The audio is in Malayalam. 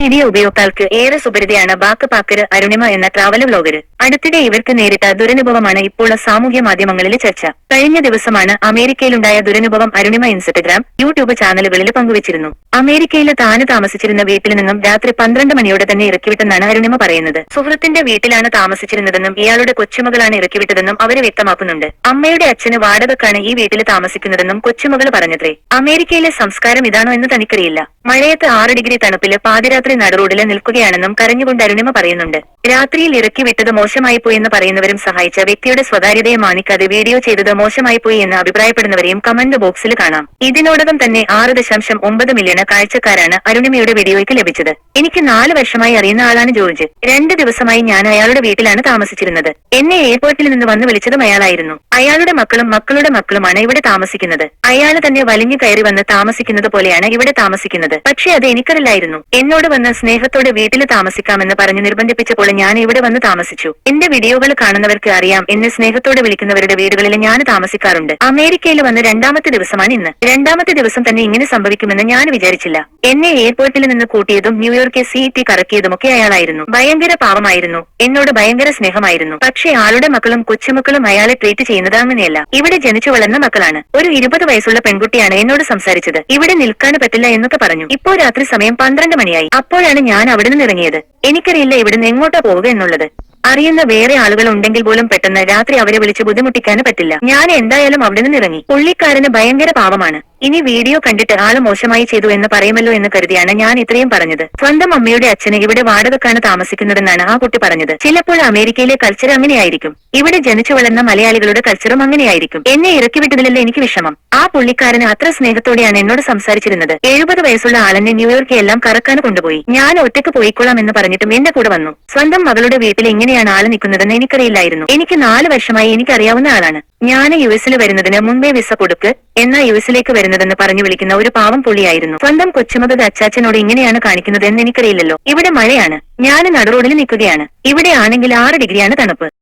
മീഡിയ ഉപയോക്താക്കൾക്ക് ഏറെ സുപരിതയാണ് ബാക്ക് പാക്കര് അരുണിമ എന്ന ട്രാവൽ വ്ലോഗര് അടുത്തിടെ ഇവർക്ക് നേരിട്ട ദുരനുഭവമാണ് ഇപ്പോൾ സാമൂഹ്യ മാധ്യമങ്ങളിലെ ചർച്ച. കഴിഞ്ഞ ദിവസമാണ് അമേരിക്കയിലുണ്ടായ ദുരനുഭവം അരുണിമ ഇൻസ്റ്റഗ്രാം യൂട്യൂബ് ചാനലുകളിൽ പങ്കുവച്ചിരുന്നു. അമേരിക്കയിലെ താന് താമസിച്ചിരുന്ന വീട്ടിൽ നിന്നും രാത്രി പന്ത്രണ്ട് മണിയോടെ തന്നെ ഇറക്കിവിട്ടെന്നാണ് അരുണിമ പറയുന്നത്. സുഹൃത്തിന്റെ വീട്ടിലാണ് താമസിച്ചിരുന്നതെന്നും ഇയാളുടെ കൊച്ചുമകളാണ് ഇറക്കിവിട്ടതെന്നും അവർ വ്യക്തമാക്കുന്നുണ്ട്. അമ്മയുടെ അച്ഛന് വാടകക്കാണ് ഈ വീട്ടിൽ താമസിക്കുന്നതെന്നും കൊച്ചുമകൾ പറഞ്ഞത്രേ. അമേരിക്കയിലെ സംസ്കാരം ഇതാണോ എന്ന് തനിക്കറിയില്ല. മഴയത്ത് ആറ് ഡിഗ്രി തണുപ്പിൽ പാതിരാത്രി നടുറോഡിൽ നിൽക്കുകയാണെന്നും കരഞ്ഞുകൊണ്ട് അരുണിമ പറയുന്നുണ്ട്. രാത്രിയിൽ ഇറക്കി വിട്ടത് മോശമായി പോയി എന്ന് പറയുന്നവരും സഹായിച്ച വ്യക്തിയുടെ സ്വകാര്യതയെ മാനിക്കാതെ വീഡിയോ ചെയ്തത് മോശമായി പോയി എന്ന് അഭിപ്രായപ്പെടുന്നവരെയും കമന്റ് ബോക്സിൽ കാണാം. ഇതിനോടകം തന്നെ ആറ് ദശാംശം ഒമ്പത് മില്യൺ കാഴ്ചക്കാരാണ് അരുണിമയുടെ വീഡിയോയ്ക്ക് ലഭിച്ചത്. എനിക്ക് നാല് വർഷമായി അറിയുന്ന ആളാണ് ജോർജ്. രണ്ട് ദിവസമായി ഞാൻ അയാളുടെ വീട്ടിലാണ് താമസിച്ചിരുന്നത്. എന്നെ എയർപോർട്ടിൽ നിന്ന് വന്നു വിളിച്ചതും അയാളായിരുന്നു. അയാളുടെ മക്കളും മക്കളുടെ മക്കളുമാണ് ഇവിടെ താമസിക്കുന്നത്. അയാൾ തന്നെ വലിഞ്ഞു കയറി വന്ന് താമസിക്കുന്നത് പോലെയാണ് ഇവിടെ താമസിക്കുന്നത്. പക്ഷേ അത് എനിക്കറില്ലായിരുന്നു എന്നോട് വന്ന് സ്നേഹത്തോടെ വീട്ടിൽ താമസിക്കാമെന്ന് പറഞ്ഞ് നിർബന്ധിപ്പിച്ചപ്പോൾ ഞാൻ ഇവിടെ വന്ന് താമസിച്ചു. എന്റെ വീഡിയോകൾ കാണുന്നവർക്ക് അറിയാം എന്നെ സ്നേഹത്തോടെ വിളിക്കുന്നവരുടെ വീടുകളിൽ ഞാൻ താമസിക്കാറുണ്ട്. അമേരിക്കയിൽ വന്ന് രണ്ടാമത്തെ ദിവസമാണ് ഇന്ന്. രണ്ടാമത്തെ ദിവസം തന്നെ ഇങ്ങനെ സംഭവിക്കുമെന്ന് ഞാൻ വിചാരിച്ചില്ല. എന്നെ എയർപോർട്ടിൽ നിന്ന് കൂട്ടിയതും ന്യൂയോർക്കെ സി ടി കറക്കിയതുമൊക്കെ അയാളായിരുന്നു. ഭയങ്കര പാവമായിരുന്നു. എന്നോട് ഭയങ്കര സ്നേഹമായിരുന്നു. പക്ഷേ ആളുടെ മക്കളും കൊച്ചുമക്കളും അയാളെ ട്രീറ്റ് ചെയ്യുന്നത് അങ്ങനെയല്ല. ഇവിടെ ജനിച്ചു വളർന്ന മക്കളാണ്. ഒരു ഇരുപത് വയസ്സുള്ള പെൺകുട്ടിയാണ് എന്നോട് സംസാരിച്ചത്. ഇവിടെ നിൽക്കാൻ പറ്റില്ല എന്നൊക്കെ പറഞ്ഞു. ഇപ്പോ രാത്രി സമയം പന്ത്രണ്ട് മണിയായി. അപ്പോഴാണ് ഞാൻ അവിടെ നിന്ന് ഇറങ്ങിയത്. എനിക്കറിയില്ല ഇവിടുന്ന് എങ്ങോട്ടാ പോവുക എന്നുള്ളത്. അറിയുന്ന വേറെ ആളുകൾ ഉണ്ടെങ്കിൽ പോലും പെട്ടെന്ന് രാത്രി അവരെ വിളിച്ച് ബുദ്ധിമുട്ടിക്കാൻ പറ്റില്ല. ഞാൻ എന്തായാലും അവിടെ നിന്ന് ഇറങ്ങി. പുള്ളിക്കാരന് ഭയങ്കര പാവമാണ്. ഇനി വീഡിയോ കണ്ടിട്ട് ആൾ മോശമായി ചെയ്തു എന്ന് പറയുമല്ലോ എന്ന് കരുതിയാണ് ഞാൻ ഇത്രയും പറഞ്ഞത്. സ്വന്തം അമ്മയുടെ അച്ഛന് ഇവിടെ വാടകക്കാണ് താമസിക്കുന്നതെന്നാണ് ആ കുട്ടി പറഞ്ഞത്. ചിലപ്പോൾ അമേരിക്കയിലെ കൾച്ചർ അങ്ങനെയായിരിക്കും. ഇവിടെ ജനിച്ചു വളർന്ന മലയാളികളുടെ കൾച്ചറും അങ്ങനെയായിരിക്കും. എന്നെ ഇറക്കി വിട്ടതിലല്ലേ എനിക്ക് വിഷമം. ആ പുള്ളിക്കാരന് അത്ര സ്നേഹത്തോടെയാണ് എന്നോട് സംസാരിച്ചിരുന്നത്. എഴുപത് വയസ്സുള്ള ആളെന്നെ ന്യൂയോർക്ക് എല്ലാം കറക്കാൻ കൊണ്ടുപോയി. ഞാൻ ഒറ്റയ്ക്ക് പോയിക്കൊള്ളാം എന്ന് പറഞ്ഞിട്ടും എന്റെ കൂടെ വന്നു. സ്വന്തം മകളുടെ വീട്ടിൽ എങ്ങനെയാണ് ആൾ നിൽക്കുന്നതെന്ന് എനിക്കറിയില്ലായിരുന്നു. എനിക്ക് നാല് വർഷമായി എനിക്കറിയാവുന്ന ആളാണ്. ഞാൻ യു എസിൽ വരുന്നതിന് മുൻപേ വിസ കൊടുക്ക് എന്നാ യു എസിലേക്ക് വരുന്നതെന്ന് പറഞ്ഞു വിളിക്കുന്ന ഒരു പാവം പുള്ളിയായിരുന്നു. സ്വന്തം കൊച്ചുമതത് അച്ചാച്ചനോട് എങ്ങനെയാണ് കാണിക്കുന്നത് എന്ന് എനിക്കറിയില്ലല്ലോ. ഇവിടെ മഴയാണ്. ഞാൻ നടുറോഡിൽ നിൽക്കുകയാണ്. ഇവിടെ ആണെങ്കിൽ ആറ് ഡിഗ്രിയാണ് തണുപ്പ്.